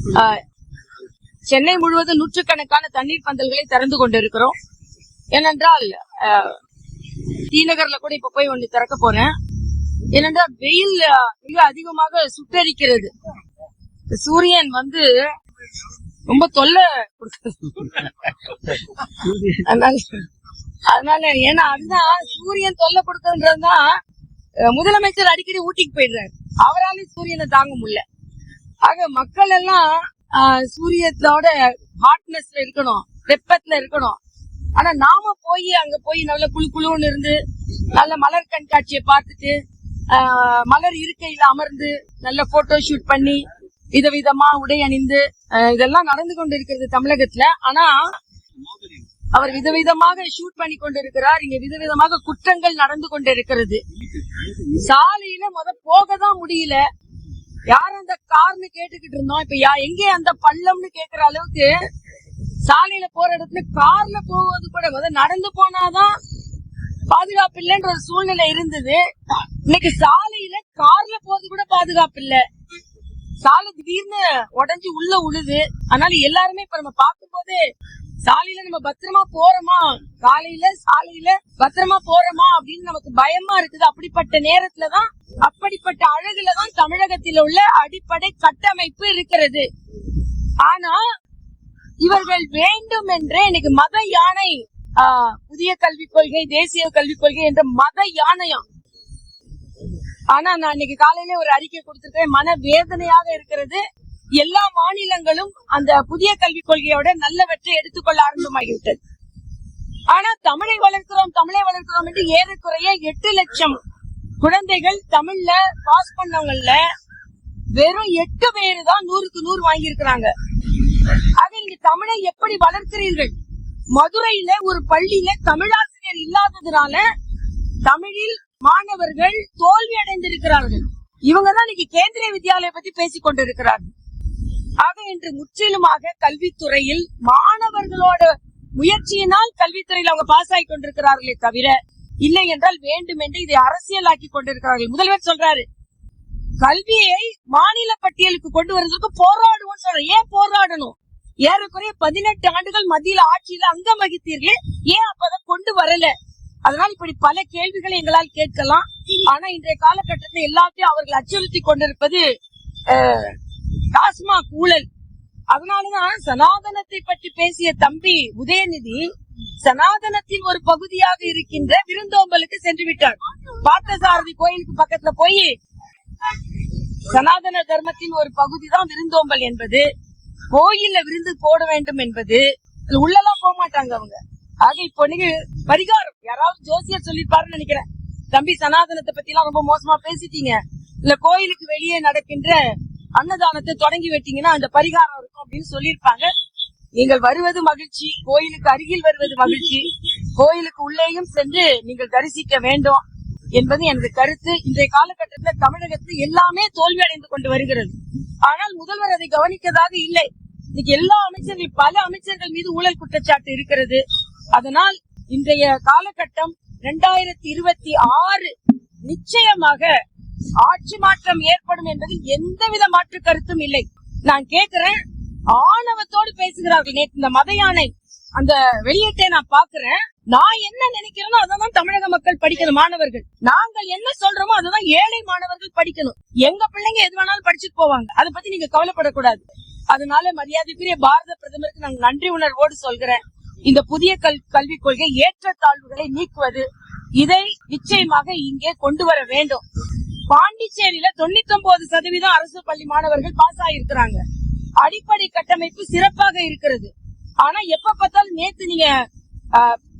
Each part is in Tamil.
ஆஹ், சென்னை முழுவதும் நூற்றுக்கணக்கான தண்ணீர் பந்தல்களை திறந்து கொண்டிருக்கிறோம். ஏனென்றால் ஆஹ், கூட இப்ப போய் ஒண்ணு திறக்க போறேன். ஏனென்றால் வெயில் மிக அதிகமாக சுட்டரிக்கிறது. சூரியன் வந்து ரொம்ப தொல்லை அதனால அதனால ஏன்னா அதுதான் சூரியன் தொல்லை கொடுக்கறதுதான் முதலமைச்சர் அடிக்கடி ஊட்டிக்கு போயிடுறாரு. அவராலே சூரியனை தாங்க முடியல. ஆக மக்கள் எல்லாம் சூரியத்தோட ஹாட்னஸ்ல இருக்கணும் வெப்பத்துல இருக்கணும். ஆனா நாம போய் அங்க போய் நல்ல குழு குழுன்னு இருந்து நல்ல மலர் கண்காட்சியை பார்த்துட்டு மலர் இருக்கையில அமர்ந்து நல்ல போட்டோ ஷூட் பண்ணி விதவிதமா உடை அணிந்து இதெல்லாம் நடந்து கொண்டு இருக்கிறது தமிழகத்துல. ஆனா அவர் விதவிதமாக ஷூட் பண்ணி கொண்டிருக்கிறார். இங்க விதவிதமாக குற்றங்கள் நடந்து கொண்டிருக்கிறது. சாலையில முத போக தான் முடியல. யார் அந்த கார்னு கேட்டுக்கிட்டு இருந்தோம்? இப்ப யா எங்கே அந்த பள்ளம்னு கேக்குற அளவுக்கு சாலையில போற இடத்துல கார்ல போவது கூட முத நடந்து போனாதான் பாதுகாப்பு இல்லைன்ற ஒரு சூழ்நிலை இருந்தது. இன்னைக்கு சாலையில கார்ல போறது கூட பாதுகாப்பு இல்ல. சாலை திடீர்னு உடஞ்சி உள்ள உழுது. அதனால எல்லாருமே இப்ப நம்ம பார்க்கும்போது சாலையில நம்ம பத்திரமா போறோமா? காலையில சாலையில பத்திரமா போறோமா? அப்படின்னு நமக்கு பயமா இருக்குது. அப்படிப்பட்ட நேரத்துலதான் அப்படிப்பட்ட அழகுலதான் தமிழக தமிழகத்தில் உள்ள அடிப்படை கட்டமைப்பு இருக்கிறது. ஆனா இவர்கள் வேண்டும் என்றே இன்னைக்கு மத யானை புதிய கல்விக் கொள்கை தேசிய கல்விக் கொள்கை என்ற மத யானையம். ஆனா நான் இன்னைக்கு காலையில ஒரு அறிக்கை கொடுத்திருக்கேன். மன வேதனையாக இருக்கிறது. எல்லா மாநிலங்களும் அந்த புதிய கல்விக் கொள்கையோட நல்லவற்றை எடுத்துக்கொள்ள ஆரம்பமாகிவிட்டது. ஆனா தமிழை வளர்க்கிறோம் தமிழை வளர்க்கிறோம் என்று ஏறக்குறைய எட்டு லட்சம் குழந்தைகள் தமிழ்ல பாஸ் பண்ணவங்கல்ல வெறும் எட்டு பேரு தான் நூறுக்கு நூறு வாங்கியிருக்கிறாங்க. அதை நீங்க தமிழை எப்படி வளர்க்கிறீர்கள்? மதுரையில ஒரு பள்ளியில தமிழாசிரியர் இல்லாததுனால தமிழில் மாணவர்கள் தோல்வி அடைந்திருக்கிறார்கள். இவங்கதான் இன்னைக்கு கேந்திரிய வித்யாலய பத்தி பேசிக் கொண்டிருக்கிறார்கள். ஆக இன்று முற்றிலுமாக கல்வித்துறையில் மாணவர்களோட முயற்சியினால் கல்வித்துறையில் அவங்க பாஸ் ஆகி கொண்டிருக்கிறார்களே தவிர இல்லை என்றால் வேண்டும் என்று இதை அரசியலாக்கி கொண்டிருக்கிறார்கள். முதல்வர் சொல்றாரு கல்வியை மாநில பட்டியலுக்கு கொண்டு வர்றதுக்கு போராடுவோம் சொல்ற ஏன் போராடணும்? ஏறக்குறைய பதினெட்டு ஆண்டுகள் மத்தியில ஆட்சியில அங்கம் வகித்தீர்களே ஏன் அப்பதான் கொண்டு வரல? அதனால இப்படி பல கேள்விகளை எங்களால் கேட்கலாம். ஆனா இன்றைய காலகட்டத்தில் எல்லாத்தையும் அவர்கள் அச்சுறுத்தி கொண்டிருப்பது அஹ், டாஸ்மாக் ஊழல். அதனாலதான் சனாதனத்தை பற்றி பேசிய தம்பி உதயநிதி சனாதனத்தின் ஒரு பகுதியாக இருக்கின்ற விருந்தோம்பலுக்கு சென்று விட்டார். பார்த்தசாரதி கோயிலுக்கு பக்கத்துல போய் சனாதன தர்மத்தின் ஒரு பகுதி தான் விருந்தோம்பல் என்பது. கோயில்ல விருந்து போட வேண்டும் என்பது. உள்ளெல்லாம் போக மாட்டாங்க அவங்க. ஆக இப்போ நீங்க பரிகாரம் யாராவது ஜோசியர் சொல்லிருப்பாருன்னு நினைக்கிறேன். தம்பி சனாதனத்தை பத்தி எல்லாம் ரொம்ப மோசமா பேசிட்டீங்க. இல்ல கோயிலுக்கு வெளியே நடக்கின்ற அன்னதானத்தை தொடங்கி விட்டீங்கன்னா அந்த பரிகாரம் இருக்கும் அப்படின்னு சொல்லியிருப்பாங்க. நீங்கள் வருவது மகிழ்ச்சி கோயிலுக்கு அருகில் வருவது மகிழ்ச்சி. கோயிலுக்கு உள்ளேயும் சென்று நீங்கள் தரிசிக்க வேண்டும். என்பது எனது கருத்து. இன்றைய காலகட்டத்தில் தமிழகத்தில் எல்லாமே தோல்வி அடைந்து கொண்டு வருகிறது. ஆனால் முதல்வர் அதை கவனிக்கதாக இல்லை. இன்னைக்கு எல்லா அமைச்சர்கள் பல அமைச்சர்கள் மீது ஊழல் குற்றச்சாட்டு இருக்கிறது. அதனால் இன்றைய காலகட்டம் இரண்டாயிரத்தி இருபத்தி ஆறு நிச்சயமாக ஆட்சி மாற்றம் ஏற்படும் என்பதில் எந்தவித மாற்று கருத்தும் இல்லை. நான் கேட்கிறேன் ஆணவத்தோடு பேசுகிறார்கள் நேற்று இந்த மத யானை. அந்த வெளியீட்டை நான் பாக்குறேன் நான் என்ன நினைக்கிறேனோ அதான் தமிழக மக்கள் படிக்கணும் மாணவர்கள். நாங்கள் என்ன சொல்றோமோ அதுதான் ஏழை மாணவர்கள் படிக்கணும். எங்க பிள்ளைங்க எது வேணாலும் படிச்சுட்டு போவாங்க. அதை பத்தி நீங்க கவலைப்படக்கூடாது. அதனால மரியாதைக்குரிய பாரத பிரதமருக்கு நாங்க நன்றி உணர்வோடு சொல்கிறேன். இந்த புதிய கல் கல்விக் கொள்கை ஏற்றத்தாழ்வுகளை நீக்குவது இதை நிச்சயமாக இங்கே கொண்டு வர வேண்டும். பாண்டிச்சேரியில தொண்ணூத்தி ஒன்பது சதவீதம் அரசு பள்ளி மாணவர்கள் பாஸ் ஆயிருக்கிறாங்க அடிப்படை கட்டமைப்பு சிறப்பாக இருக்கிறது. ஆனா எப்ப பார்த்தாலும் நேத்து நீங்க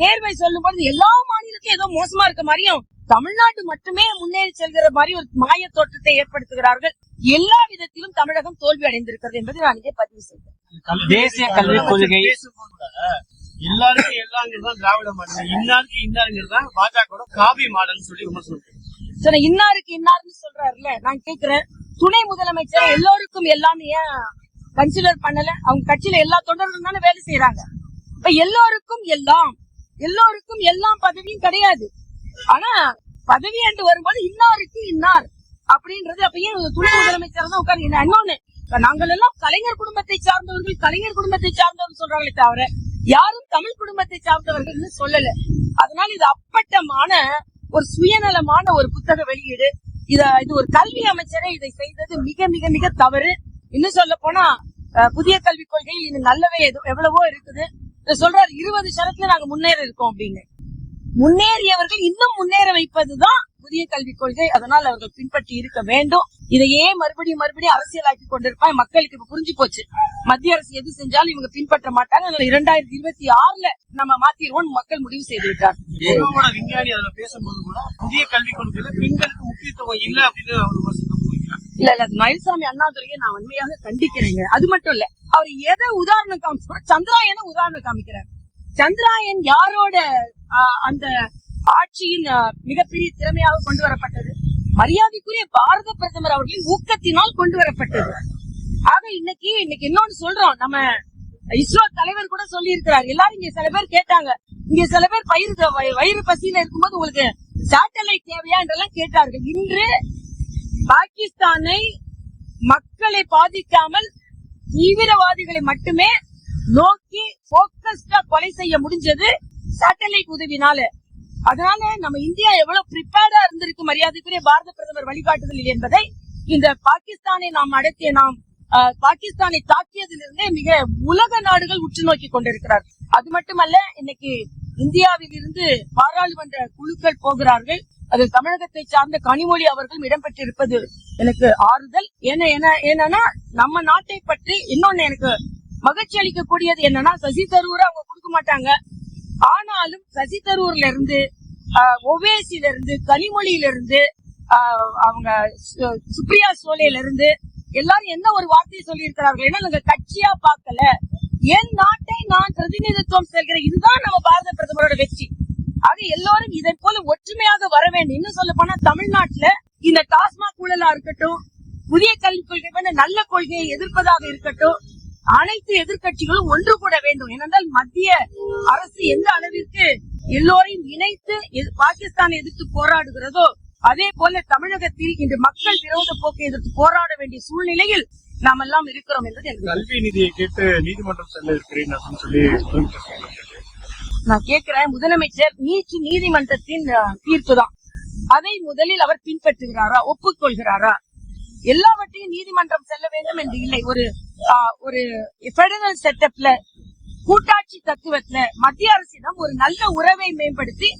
தேர்வை சொல்லும் போது எல்லா மாநிலத்தையும் ஏதோ மோசமா இருக்க மாதிரியும் தமிழ்நாடு மட்டுமே முன்னேறி செல்கிற மாதிரி ஒரு மாய தோற்றத்தை ஏற்படுத்துகிறார்கள். எல்லா விதத்திலும் தமிழகம் தோல்வி அடைந்திருக்கிறது என்பதை நான் இங்கே பதிவு செய்தேன். தேசிய கல்விக் கொள்கை. எல்லாருக்கும் எல்லாங்கிறது தான் திராவிட மாடல். இன்னாருக்கு இன்னாருங்கிறது தான் பாஜக காபி மாடல் சொல்லி விமர்சனம் சரி இன்னாருக்கு இன்னாருன்னு சொல்றாருல்ல நான் கேக்குறேன். துணை முதலமைச்சர் எல்லோருக்கும் எல்லாம் ஏன் கன்சிடர் பண்ணல. அவங்க கட்சியில எல்லா தொண்டர்களும் தானே வேலை செய்யறாங்க இப்ப எல்லோருக்கும் எல்லாம் எல்லோருக்கும் எல்லாம் பதவியும் கிடையாது. ஆனா பதவி என்று வரும்போது இன்னாருக்கு இன்னார் அப்படின்றது அப்ப ஏன் துணை முதலமைச்சர் தான் உட்கார்ந்து இன்னொன்னு நாங்கள் எல்லாம் கலைஞர் குடும்பத்தை சார்ந்தவர்கள் கலைஞர் குடும்பத்தை சார்ந்தவர்கள் சொல்றாங்களே தவிர யாரும் தமிழ் குடும்பத்தை சார்ந்தவர்கள்னு சொல்லல. அதனால இது அப்பட்டமான ஒரு சுயநலமான ஒரு புத்தக வெளியீடு. இத இது ஒரு கல்வி அமைச்சரே இதை செய்தது மிக மிக மிக தவறு. இன்னும் சொல்ல போனா புதிய கல்விக் கொள்கை இது நல்லவே எது- எவ்வளவோ இருக்குது. சொல்றாரு இருபது சரத்துல நாங்க முன்னேற இருக்கோம் அப்படின்னு. முன்னேறியவர்கள் இன்னும் முன்னேற வைப்பதுதான் புதிய கல்விக் கொள்கை. அதனால் அவர்கள் பின்பற்றி இருக்க வேண்டும். இதையே மறுபடியும் மறுபடியும் அரசியலாக்கி கொண்டிருப்பாங்க. மக்களுக்கு இப்ப புரிஞ்சு போச்சு. மத்திய அரசு எது செஞ்சாலும் இவங்க பின்பற்ற மாட்டாங்க. அதனால இரண்டாயிரத்தி இருபத்தி ஆறுல நம்ம மாத்திருவோம் மக்கள் முடிவு செய்து விட்டார் விஞ்ஞானி அதுல பேசும்போது கூட புதிய கல்விக் கொள்கையில பெண்களுக்கு முக்கியத்துவம் இல்லை அப்படின்னு அவர் இல்ல இல்ல மயில்சாமி அண்ணாதுரையை நான் உண்மையாக கண்டிக்கிறேங்க. அது மட்டும் இல்ல அவர் எதை உதாரணம் காமிச்சு சந்திராயன உதாரணம் காமிக்கிறார். சந்திராயன் யாரோட அந்த ஆட்சியின் மிகப்பெரிய திறமையாக கொண்டு வரப்பட்டது மரியாதைக்குரிய பாரத பிரதமர் அவர்களின் ஊக்கத்தினால் கொண்டு வரப்பட்டது ஆக இன்னைக்கு இன்னைக்கு இன்னொன்னு சொல்றோம் நம்ம இஸ்ரோ தலைவர் கூட சொல்லி இருக்கிறார் எல்லாரும் இங்க சில பேர் கேட்டாங்க இங்க சில பேர் பயிர் வயிறு பசியில இருக்கும்போது உங்களுக்கு சேட்டலைட் தேவையா என்றெல்லாம் கேட்டார்கள். இன்று பாகிஸ்தானை மக்களை பாதிக்காமல் தீவிரவாதிகளை மட்டுமே நோக்கி போக்கஸ்டா கொலை செய்ய முடிஞ்சது சேட்டலைட் உதவினால. அதனால நம்ம இந்தியா எவ்வளவு ப்ரிப்பேர்டா இருந்திருக்கு மரியாதைக்குரிய பாரத பிரதமர் வழிகாட்டுதல் என்பதை இந்த பாகிஸ்தானை நாம் அடக்கிய நாம் பாகிஸ்தானை தாக்கியதிலிருந்தே மிக உலக நாடுகள் உற்று நோக்கி கொண்டிருக்கிறார் அது மட்டுமல்ல இன்னைக்கு இந்தியாவில் இருந்து பாராளுமன்ற குழுக்கள் போகிறார்கள். அதில் தமிழகத்தை சார்ந்த கனிமொழி அவர்களும் இடம்பெற்றிருப்பது எனக்கு ஆறுதல். என்னன்னா நம்ம நாட்டை பற்றி இன்னொன்னு எனக்கு மகிழ்ச்சி அளிக்கக்கூடியது என்னன்னா சசி தரூர் அவங்க கொடுக்க மாட்டாங்க. ஆனாலும் சசி தரூர்ல இருந்து ஒவேசில இருந்து கனிமொழியில இருந்து ஆஹ், அவங்க சு- சுப்ரியா சோலையில இருந்து எல்லாரும் என்ன ஒரு வார்த்தையை சொல்லி இருக்கிறார்கள் ஏன்னா நாங்க கட்சியா பார்க்கல. என் நாட்டை நான் பிரதிநிதித்துவம் செல்கிறேன் இதுதான் நம்ம பாரத பிரதமரோட வெற்றி. ஆக எல்லாரும் இதை போல ஒற்றுமையாக வர வேண்டும். இன்னும் சொல்ல போனா தமிழ்நாட்டுல இந்த டாஸ்மாக் ஊழலா இருக்கட்டும் புதிய கல்விக் கொள்கை போன்ற நல்ல கொள்கையை எதிர்ப்பதாக இருக்கட்டும் அனைத்து எதிர்கட்சிகளும் ஒன்று கூட வேண்டும். ஏனென்றால் மத்திய அரசு எந்த அளவிற்கு எல்லோரையும் இணைத்து எது- பாகிஸ்தானை எதிர்த்து போராடுகிறதோ அதே போல தமிழகத்தில் இன்று மக்கள் விரோத போக்கை எதிர்த்து போராட வேண்டிய சூழ்நிலையில் நாம் எல்லாம் இருக்கிறோம் என்பது கல்வி நிதியை கேட்டு நீதிமன்றம் செல்ல இருக்கிறேன் அப்படின்னு சொல்லி நான் கேட்கிறேன். முதலமைச்சர் நீச்சி நீதிமன்றத்தின் தீர்ப்பு தான் அதை முதலில் அவர் பின்பற்றுகிறாரா? ஒப்புக்கொள்கிறாரா? எல்லாவற்றையும் நீதிமன்றம் செல்ல வேண்டும் என்று இல்லை. ஒரு ஒரு பெடரல் செட்டப்ல கூட்டாட்சி தத்துவத்துல மத்திய அரசிடம் ஒரு நல்ல உறவை மேம்படுத்தி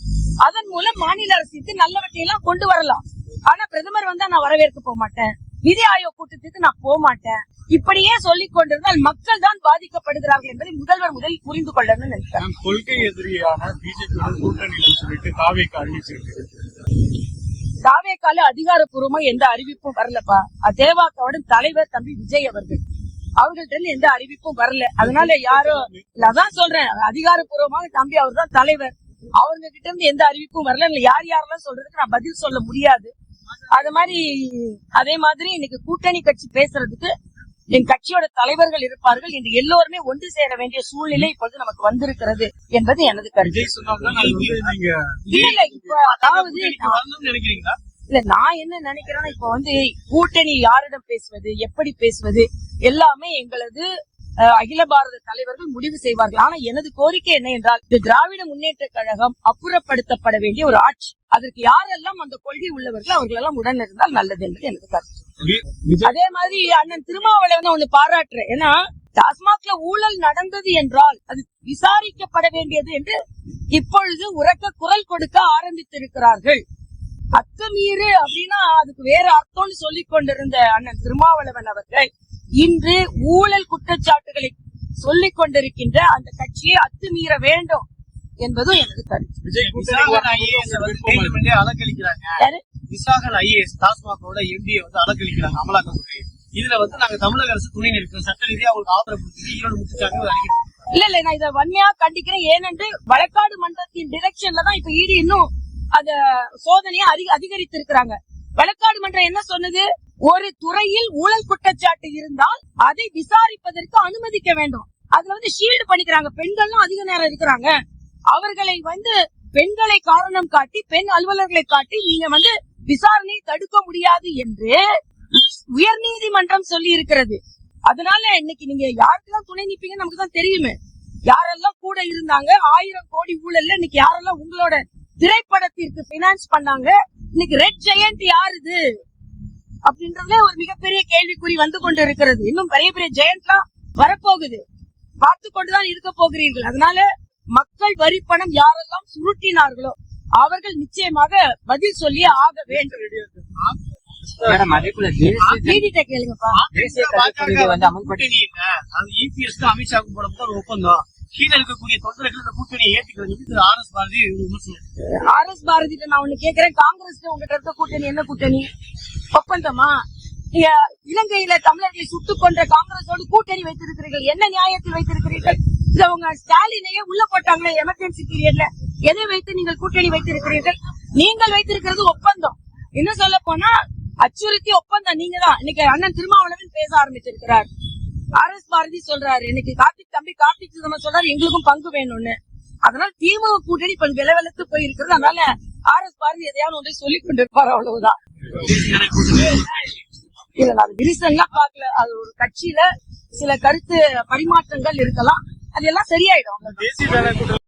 அதன் மூலம் மாநில அரசுக்கு நல்லவற்றையெல்லாம் கொண்டு வரலாம். ஆனா பிரதமர் வந்தா நான் வரவேற்க போக மாட்டேன் நிதி ஆயோக் கூட்டத்துக்கு நான் போக மாட்டேன் இப்படியே சொல்லிக் கொண்டிருந்தால் மக்கள் தான் பாதிக்கப்படுகிறார்கள் என்பதை முதல்வர் முதலில் புரிந்து கொள்ளணும்னு நினைக்கிறேன். நான் கொள்கை எதிரியான பிஜேபியுடன் கூட்டணியில் சொல்லிட்டு தாவேக்கு அறிவிச்சிருக்கு தாவேக்கால அதிகாரப்பூர்வமா எந்த அறிவிப்பும் வரலப்பா. தேவாக்காவோட தலைவர் தம்பி விஜய் அவர்கள். அவர்கள்ட்ட இருந்து எந்த அறிவிப்பும் வரல. அதனால யாரோ அதான் சொல்றேன். அதிகாரப்பூர்வமாக தம்பி அவர் தான் தலைவர். அவங்க கிட்ட இருந்து எந்த அறிவிப்பும் வரல. இல்ல யார் யாரெல்லாம் சொல்றதுக்கு நான் பதில் சொல்ல முடியாது. அது மாதிரி அதே மாதிரி இன்னைக்கு கூட்டணி கட்சி பேசுறதுக்கு என் கட்சியோட தலைவர்கள் இருப்பார்கள் இன்று எல்லோருமே ஒன்று சேர வேண்டிய சூழ்நிலை இப்பொழுது நமக்கு வந்திருக்கிறது என்பது எனது கருத்து. இல்ல நான் என்ன நினைக்கிறேன்னா இப்ப வந்து கூட்டணி யாரிடம் பேசுவது எப்படி பேசுவது எல்லாமே எங்களது அகில பாரத தலைவர்கள் முடிவு செய்வார்கள். ஆனா எனது கோரிக்கை என்ன என்றால் இந்த திராவிட முன்னேற்ற கழகம் அப்புறப்படுத்தப்பட வேண்டிய ஒரு ஆட்சி. அதற்கு யாரெல்லாம் அந்த கொள்கை உள்ளவர்கள் அவர்கள் எல்லாம் உடன் இருந்தால் நல்லது என்று எனக்கு கருத்து. அதே மாதிரி அண்ணன் திருமாவளவன் ஒண்ணு பாராட்டுறேன். ஏன்னா டாஸ்மாக்ல ஊழல் நடந்தது என்றால் அது விசாரிக்கப்பட வேண்டியது என்று இப்பொழுது உறக்க குரல் கொடுக்க ஆரம்பித்திருக்கிறார்கள். அத்துமீறு அப்படின்னா அதுக்கு வேற அர்த்தம்னு சொல்லிக் கொண்டிருந்த அண்ணன் திருமாவளவன் அவர்கள் இன்று ஊழல் குற்றச்சாட்டுகளை சொல்லிக் கொண்டிருக்கின்ற அந்த கட்சியை அத்துமீற வேண்டும் என்பதும் எனது கருத்து. விசாகன் ஐஏஎஸ் டாஸ்மாகோட எம்பியை வந்து அலக்களிக்கிறாங்க அமலாக்கத்துறை இதுல வந்து நாங்க தமிழக அரசு துணை நிற்கிறோம். சட்ட ரீதியா அவங்களுக்கு ஆதரவு கொடுத்து ஈரோடு முத்துச்சாமி அறிக்கை இல்ல இல்ல நான் இதை வன்மையா கண்டிக்கிறேன். ஏனென்று வழக்காடு மன்றத்தின் டிரெக்ஷன்ல தான் இப்ப ஈடு இன்னும் அத சோதனையை அதிக அதிகரித்திருக்கிறாங்க. வழக்காடு மன்றம் என்ன சொன்னது? ஒரு துறையில் ஊழல் குற்றச்சாட்டு இருந்தால் அதை விசாரிப்பதற்கு அனுமதிக்க வேண்டும். அதுல வந்து ஷீல்டு பண்ணிக்கிறாங்க. பெண்கள்லாம் அதிக நேரம் இருக்கிறாங்க. அவர்களை வந்து பெண்களை காரணம் காட்டி பெண் அலுவலர்களை காட்டி நீங்க வந்து விசாரணை தடுக்க முடியாது என்று உயர் நீதிமன்றம் சொல்லி இருக்கிறது அதனால இன்னைக்கு நீங்க யாருக்கெல்லாம் துணை நிப்பீங்கன்னு நமக்கு தான் தெரியுமே. யாரெல்லாம் கூட இருந்தாங்க ஆயிரம் கோடி ஊழல்ல இன்னைக்கு யாரெல்லாம் உங்களோட திரைப்படத்திற்கு பினான்ஸ் பண்ணாங்க இன்னைக்கு ரெட் ஜெயண்ட் யாருது இது? அப்படின்றதுல ஒரு மிகப்பெரிய கேள்விக்குறி வந்து கொண்டு இருக்கிறது இன்னும் பெரிய பெரிய ஜெயண்ட்லாம் வரப்போகுது. பார்த்து கொண்டுதான் இருக்க போகிறீர்கள். அதனால மக்கள் வரி பணம் யாரெல்லாம் சுருட்டினார்களோ அவர்கள் நிச்சயமாக பதில் சொல்லி ஆக வேண்டும். மேடம் வந்து அமல்படுத்தி இல்ல. அது இபிஎஸ் அமித்ஷாவுக்கு போட ஒரு ஒப்பந்தம். கீழே இருக்கக்கூடிய தொண்டர்கள் இந்த கூட்டணியை ஏத்துக்கிறது ஆர் எஸ் பாரதி விமர்சனம் ஆர் எஸ் நான் ஒண்ணு கேக்குறேன். காங்கிரஸ் உங்ககிட்ட இருக்க கூட்டணி என்ன கூட்டணி? ஒப்பந்தமா? இலங்கையில தமிழர்களை சுட்டுக் கொன்ற காங்கிரஸோடு கூட்டணி வைத்திருக்கிறீர்கள். என்ன நியாயத்தில் வைத்திருக்கிறீர்கள்? இத உங்க ஸ்டாலினையே உள்ள போட்டாங்களே எமர்ஜென்சி பீரியட்ல. எதை வைத்து நீங்கள் கூட்டணி வைத்திருக்கிறீர்கள்? நீங்கள் வைத்திருக்கிறது ஒப்பந்தம். இன்னும் சொல்ல போனா அச்சுறுத்தி ஒப்பந்தம். நீங்க தான். இன்னைக்கு அண்ணன் திருமாவளவன் பேச ஆரம்பிச்சிருக்கிறார். ஆர் எஸ் பாரதி சொல்றாரு இன்னைக்கு கார்த்திக் தம்பி கார்த்திக் சிதம்பரம் சொல்றாரு எங்களுக்கும் பங்கு வேணும்னு. அதனால திமுக கூட்டணி இப்ப விலவெலத்து போயிருக்கிறது. அதனால ஆர் எஸ் பாரதி எதையாவது ஒன்றை சொல்லிக் கொண்டிருப்பாரு அவ்வளவுதான். இல்ல நான் விரிசல்லாம் பாக்கல அது ஒரு கட்சியில சில கருத்து பரிமாற்றங்கள் இருக்கலாம். அது எல்லாம் சரியாயிடும்.